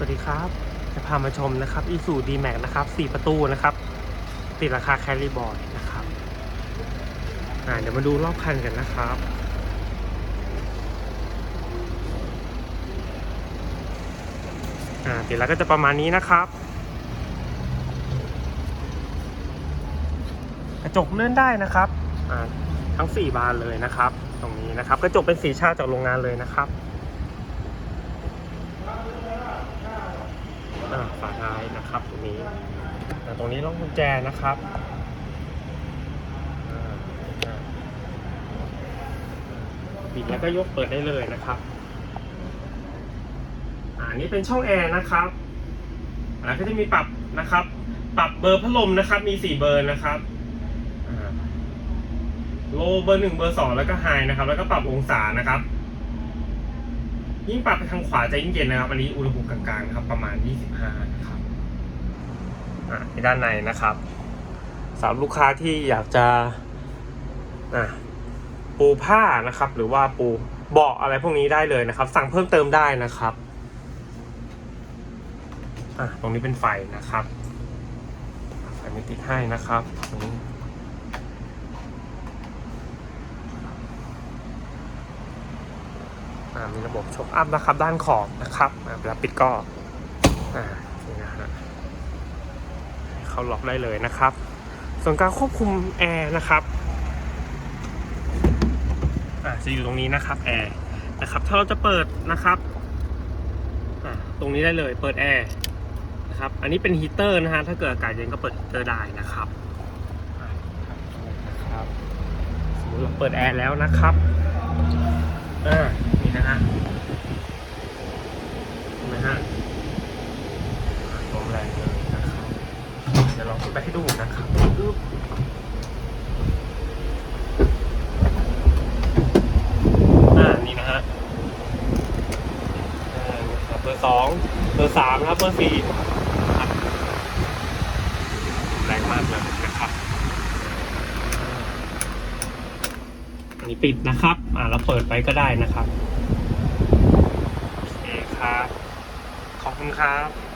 วัสดีครับ จะพามาชมนะครับอีซูดีแม็กนะครับ4ประตูนะครับ ติดราคาแคลรี่บอร์ดนะครับอ่าเดี๋ยวมาดูรอบคันกันนะครับ อ่าติดแล้วก็จะประมาณนี้นะครับ กระจกเลื่อนได้นะครับอ่าทั้ง 4 บานเลยนะครับ ตรงนี้นะครับ กระจกเป็นสีชาติจากโรงงานเลยนะครับ อ่า ฝาท้ายนะครับตรงนี้อ่ตรงนี้ล็อกกุญแจนะครับปิดแล้วก็ยกเปิดได้เลยนะครับอ่านี่เป็นช่องแอร์นะครับอ่าก็จะมีปรับนะครับ ปรับเบอร์พัดลมนะครับ มีสี่เบอร์นะครับอ่าโลเบอร์หนึ่งเบอร์สองแล้วก็ไฮนะครับ แล้วก็ปรับองศานะครับ ยิ่งปรับไปทางขวาจะยิ่งเย็นนะครับ อันนี้อุณหภูมิกลางๆนะครับ ประมาณ 25 นะครับอ่าที่ด้านในนะครับสำหรับลูกค้าที่อยากจะอ่าปูผ้านะครับ หรือว่าปูเบาะอะไรพวกนี้ได้เลยนะครับ สั่งเพิ่มเติมได้นะครับอะตรงนี้เป็นไฟนะครับไฟไม่ติดให้นะครับตรงนี้อ่า มีระบบชกอัพนะครับด้านขอบนะครับเวลาปิดก็นี่นะฮะเข้าล็อกได้เลยนะครับ ส่วนการควบคุมแอร์นะครับจะอยู่ตรงนี้นะครับแอร์นะครับถ้าเราจะเปิดนะครับตรงนี้ได้เลยเปิดแอร์นะครับอันนี้เป็นฮีเตอร์นะฮะถ้าเกิดอากาศเย็นก็เปิดฮีเตอร์ได้นะครับอ่าครับสมมติเราเปิดแอร์แล้วนะครับอ่า นี่นะฮะนไหมฮะลมแรงเลยนะครับเดี๋ยวลองขึ้นไปให้ดูนะครับนี่นะฮะอ่านี่ครับเบอร์สองเบอร์สามนะครับเบอร์สี่แรงมากเลยนะครับอันนี้ปิดนะครับ อ่าเราเปิดไปก็ได้นะครับ ครับ ขอบคุณครับ